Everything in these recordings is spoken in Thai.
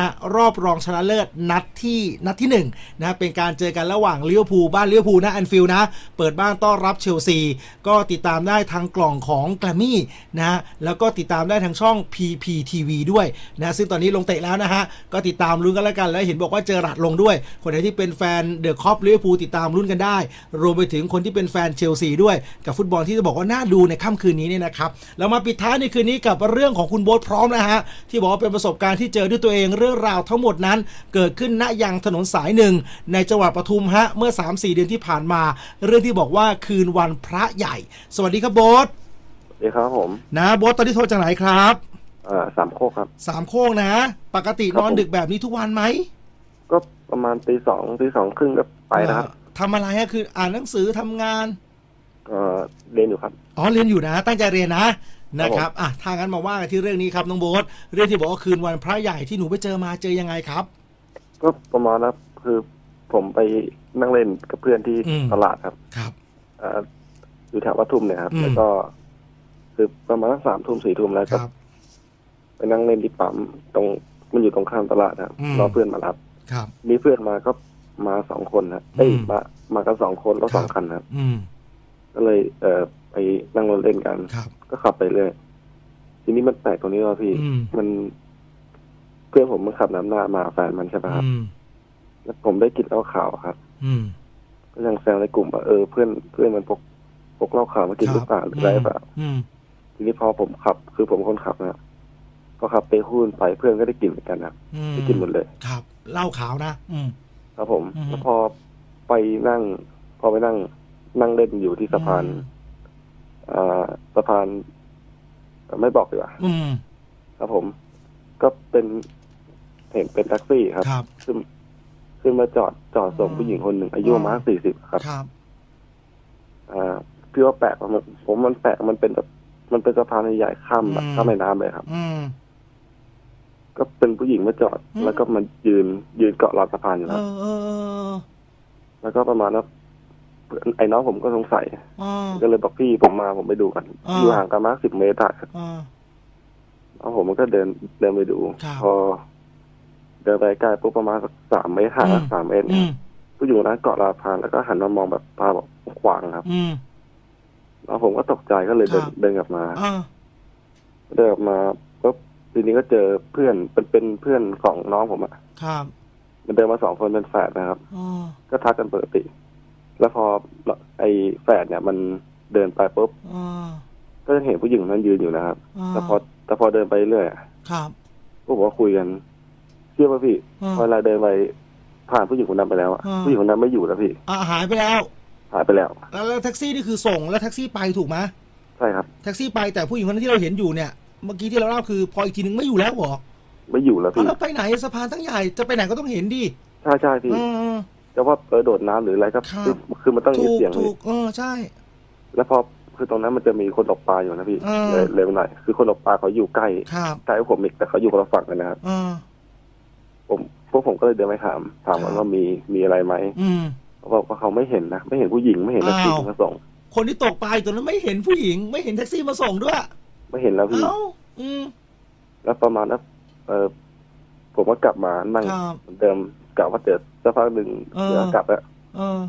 ฮะรอบรองชนะเลิศนัดที่นัดที่หนึ่งนะฮะเป็นการเจอกันระหว่างเลิเวอร์พูบ้านเลิเวอร์พูนะแอนฟิลนะเปิดบ้านต้อนรับเชลซี ก็ติดตามได้ทางกล่องของแกรมมี่นะฮะแล้วก็ติดตามได้ทางช่อง PPTV ด้วยนะซึ่งตอนนี้ลงเตะแล้วนะฮะก็ติดตามลุ้นกันแล้วกัน แล้วเห็นบอกว่าเจอรัดลงด้วย คนไหนที่เป็นแฟนเดอะคอปเลิเวอร์พูติดตามลุ้นกันได้ รวมไปถึงคนที่เป็นแฟนเชลซีด้วยกับฟุตบอลที่จะบอกว่าน่าดูในค่ำคืนนี้เนี่ยนะครับเรามาปิดท้ายในคืนนี้กับเรื่องของคุณโบ๊ทพร้อมนะฮะที่บอกว่าเป็นประสบการณ์ที่เจอด้วยตัวเองเรื่องราวทั้งหมดนั้น เกิดขึ้นณยังถนนสายหนึ่งในจังหวัดปทุมฮะเมื่อ 3-4 เดือนที่ผ่านมา เรื่องที่บอกว่าคืนวันพระใหญ่ สวัสดีครับโบ๊ทสวัสดีครับผมนะโบ๊ทตอนนี้โทรจากไหนครับเอ่อสามโคกครับ สามโคกนะ ปกติครับนอนผม ดึกแบบนี้ทุกวันไหมก็ประมาณตีสองตีสองครึ่งก็ไปนะครับเอ่อทำอะไรฮะคืออ่านหนังสือทำงาน เอ่อเรียนอยู่ครับ อ๋อเรียนอยู่นะ ตั้งใจเรียนนะ นะคครัรับบอะถ้างั้นมาว่ากันที่เรื่องนี้ครับน้องโบ๊ทเรื่องที่บอกว่าคืนวันพระใหญ่ที่หนูไปเจอมาเจอยังไงครับ ก็ประมาณนะคือผมไปนั่งเล่นกับเพื่อนที่อืม ตลาดครับครับเอ่ออยู่แถววัดทุ่มเนี่ยครับอืมแล้วก็คือประมาณสักสามทุ่มสี่ทุ่มแล้วคก็รับ ไปนั่งเล่นที่ปั๊มตรงมันอยู่ตรงข้ามตลาดครับอืม รอเพื่อนมารับ ครับ มีเพื่อนมาก็มาสองคนครับเอ้ยอืมมามากันสองคนแล้วครับ สองคันครับ อืมก็เลย เอ่อ ไปนั่งรถเล่นกัน ครับ ก็ขับไปเรื่อยทีนี้มันแปลกตรงนี้ว่าพี่ อืม มัน เพื่อนผมมันขับน้ำหน้ามาแฟนมันใช่ไหมครับ อืม แล้วผมได้กลินเหล้าขาวครับ อืมก็ยังแซวในกลุ่มว่าเออเพื่อนเพื่อนมันพกพกเหล้าขาวมากินหรือเปล่าหรืออะไรหรือเปล่า อืม ทีนี้พอผมขับ คือผมคนขับนะก็ขับไปหุ้นไปเพื่อนก็ได้กลินเหมือนกันนะอืมได้กลินหมดเลย ครับเหล้าขาวนะ อืม ครับผมอืม แล้วพอไปนั่ง พอไปนั่งนั่งเล่นอยู่ที่สะพานอืมอ่า สะพานเอ่อไม่บอกดีกว่าอืมครับผม ก็เป็นเห็นเป็นแท็กซี่ครับ ครับขึ้นขึ้นมาจอดจอดส่งอืมผู้หญิงคนหนึ่งอายุประมาณสี่สิบครับ ครับ อ่าพี่ว่าแปลกว่ามันผมมันแปลกมันเป็นแบบมันเป็นสะพานใหญ่ๆข้ามแบบอืม ข้ามแม่น้ำเลยครับ อืม ก็เป็นผู้หญิงมาจอด อืม แล้วก็มันยืนยืนเกาะราวสะพานอยู่เอครับ อเออเออแล้วก็ประมาณว่า ไอ้น้องผมก็สงสัยอ๋อก็เลยบอกพี่ผมมาผมไปดูกันอ่า อยู่ห่างกันมากสิบเมตรอะครับอ๋อน้องผมมันก็เดินเดินไปดู ครับ พอ เดินไปใกล้ปุ๊บประมาณสักสามเมตรห่างอืมสามเมตรอืเนี่ยมผู้หญิงคนนั้นเกาะราวสะพานแล้วก็หันมามองแบบตาบอกขวางครับ อืม แล้วผมก็ตกใจก็เลยเดินครับ เดินกลับมา อ่า เดินกลับมาปุ๊บทีนี้ก็เจอเพื่อนเป็นเป็นเพื่อนของน้องผมอะครับมันเดินมาสองคนเป็นแฝดนะครับอ๋อก็ทักกันปกติ แล้วพอไอ้แฝดเนี่ย มันเดินไปปุ๊บอ๋อก็จะเห็นผู้หญิงคนนั้นยืนอยู่นะครับอ๋อแต่พอแต่พอเดินไปเรื่อยอะครับพวกผมก็คุยกันเชื่อป่ะพี่อ่าพอเวลาเดินไปผ่านผู้หญิงคนนั้นไปแล้วอะอ่าผู้หญิงคนนั้นไม่อยู่แล้วพี่อ่าหายไปแล้วหายไปแล้วแล้ว แล้วแท็กซี่นี่คือส่งแล้วแท็กซี่ไปถูกไหมใช่ครับแท็กซี่ไปแต่ผู้หญิงคนนั้นที่เราเห็นอยู่เนี่ยเมื่อกี้ที่เราเล่าคือ พออีกทีนึงไม่อยู่แล้วเหรอไม่อยู่แล้วเอาพี่แล้วไปไหนสะพานตั้งใหญ่จะไปไหนก็ต้องเห็นดิใช่ใช่พี่เออ จะว่าเออโดดน้ำหรืออะไรก็ครับคือคือมันต้องมีถูกเสียงถูพี่กเออใช่ แล้วพอคือตรงนั้นมันจะมีคนตกปลาอยู่นะพี่อ่า เลยเลยหน่อยคือคนตกปลาเขาอยู่ใกล้ครับใกล้ผมอีกแต่เขาอยู่คนละฝั่งกันนะครับเออ ผมพวกผมก็เลยเดินไปถาม ถามครับ ว่ามีมีอะไรไหมอืม เขาบอกว่าเขาไม่เห็นนะไม่เห็นผู้หญิงไม่เห็นแท็กซี่อ้าวมาส่งคนที่ตกปลาอยู่ตรงนั้นไม่เห็นผู้หญิง ไม่เห็นแท็กซี่มาส่งด้วยไม่เห็นแล้วพี่ เอ้าอืม แล้วประมาณนั้นเออผมก็กลับมานั่งครับ เหมือนเดิมกะว่าเจอ สักพักหนึ่งเออเดี๋ยวกลับแล้วเออ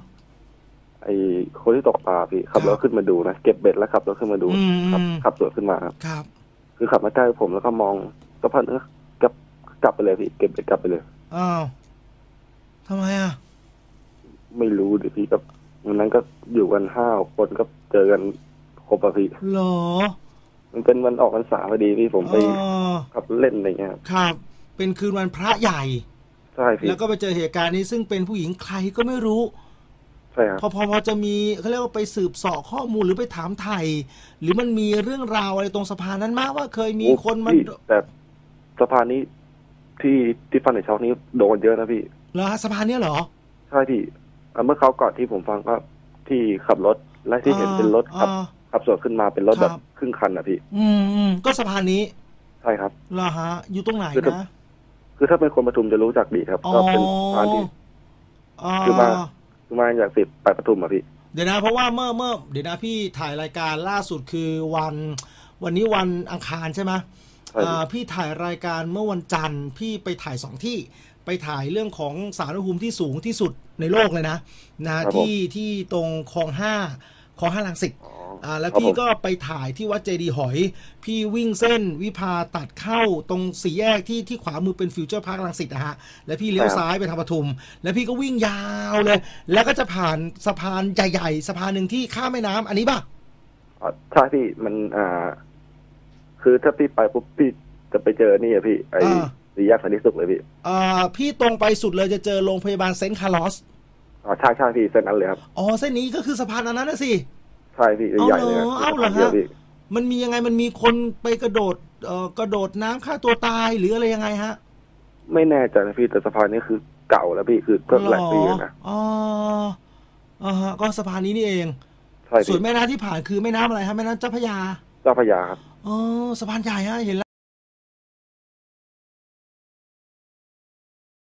ไอ้คนที่ตกปลาพี่ขับครัรบถขึ้นมาดูนะเก็บเบ็ดแล้วขับรถขึ้นมาดูอืม ขับอืมขับสวนขึ้นมาครับครับ คือขับมาใกล้ผมแล้วก็มองสักพักนึงก็กลับกลับไปเลยพี่เก็บเบ็ดกลับไปเลย อ้าวทำไมอะ ไม่รู้ดิพี่ก็วันนั้นก็อยู่กันห้าคนก็เจอกันครบอะพี่ เหรอมันเป็นวันออกพรรษาพอดีพี่ผมไปเออขับเล่นอะไรเงี้ยครับ ครับ เป็นคืนวันพระใหญ่ ใช่พี่แล้วก็ไปเจอเหตุการณ์นี้ซึ่งเป็นผู้หญิงใครก็ไม่รู้ใช่ครับพอพอพอจะมีเขาเรียกว่าไปสืบเสาะข้อมูลหรือไปถามไทย หรือมันมีเรื่องราวอะไรตรงสะพานนั้นมากว่าเคยมีคนมาพี่แต่สะพานนี้ที่ที่ฟันในช็อกนี้โดนเยอะนะพี่เหรอฮะสะพานเนี้ยเหรอใช่พี่อะเมื่อเขาวก่อนที่ผมฟังก็ที่ขับรถและที่เห็นเป็นรถขับอ่า ขับสวนขึ้นมาเป็นรถคแบรับบครึ่งคันอะพี่ อืมอืมก็สะพานนี้ใช่ครับ เหรอฮะ อยู่ตรงไหนคือถ้านะ คือถ้าเป็นคนปทุมจะรู้จักดีครับอ๋อก็เป็นสะพานที่อ๋อคือมาคือมาจากสิบไปปทุมอะพี่ เดี๋ยวนะ เพราะว่าเมื่อเมื่อเดี๋ยวนะพี่ถ่ายรายการล่าสุดคือวัน วันนี้วันอังคารใช่ไหมใช่อ่าพี่ถ่ายรายการเมื่อวันจันทร์พี่ไปถ่ายสองที่ไปถ่ายเรื่องของสารภูมิที่สูงที่สุดในโลกเลยนะนะครับผมที่ที่ตรงคลองห้าคลองห้าลังสิต อ๋ออ่าแล้วครับพี่ผมก็ไปถ่ายที่วัดเจดีย์หอย พี่วิ่งเส้นวิภาตัดเข้าตรงสี่แยกที่ที่ขวามือเป็นฟิวเจอร์พาร์คลังสิตนะฮะแล้วพี่เลี้ยวซ้ายไปทางปทุม แล้วพี่ก็วิ่งยาวเลย แล้วก็จะผ่านสะพานใหญ่ๆสะพานหนึ่งที่ข้ามแม่น้ำอันนี้ป่ะอ๋อใช่พี่มันอ่าคือถ้าพี่ไปปุ๊บพี่จะไปเจอนี่อะพี่ไอ้อ่าสี่แยกสันติสุขเลยพี่อ่าพี่ตรงไปสุดเลยจะเจอโรงพยาบาลเซนต์คาร์ลอสอ๋อใช่ใช่พี่เส้นนั้นเลยครับ อ๋อ เส้นนี้ก็คือสะพานอันนั้นนะสิ ใช่พี่ใหญ่ๆเลยครับเอาเหรอสะพนดียวเอาเหรอฮะพี่มันมียังไงมันมีคนไปกระโดดเอ่อกระโดดน้ำฆ่าตัวตายหรืออะไรยังไงฮะ ไม่แน่ใจนะพี่แต่สะพานนี้คือเก่าแล้วพี่คือก็หลายปีแล้วนะอ๋ออ่าฮะก็สะพานนี้นี่เองใช่ส่วพี่นแม่น้ำที่ผ่านคือแม่น้ำอะไรฮะแม่น้ำเจ้าพระยาเจ้าพระยาครับอ๋อสะพานใหญ่ฮะเห็นแล้ว